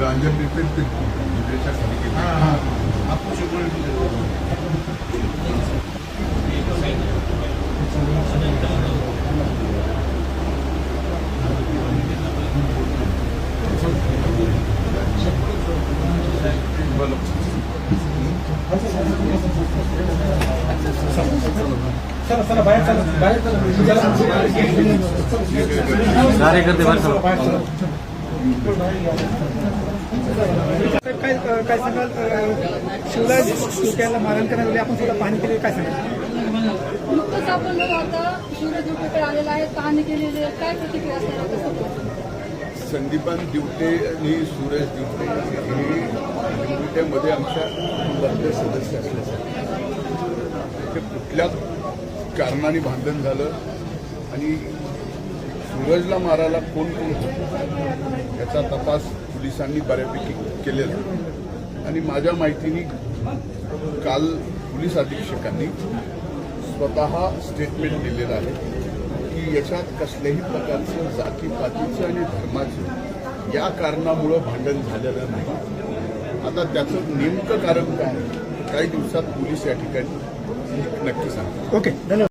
गांजा पिपेट पिकतो जिभेच्या खाली गेली. कार्यकर्ते बाहेर मारण संदीपान दिवटे सुरेश दिवटे दिवट्यामध्ये आमच्या वर्ग सदस्य असल्यासाठी ते कुठल्या कारणाने भांडण झालं आणि सूरजला मारायला कोण कोण होतं? याचा तपास पोलिसांनी बऱ्यापैकी केलेला. आणि माझ्या माहितीने काल पोलीस अधीक्षकांनी स्वतः स्टेटमेंट दिलेलं आहे की याच्यात कसल्याही प्रकारचं जातीपातीचं आणि धर्माचं या कारणामुळं भांडण झालेलं नाही. आता त्याचं नेमकं कारण काय? काही दिवसात पोलीस या ठिकाणी नक्की सांगतो ओके धन्यवाद.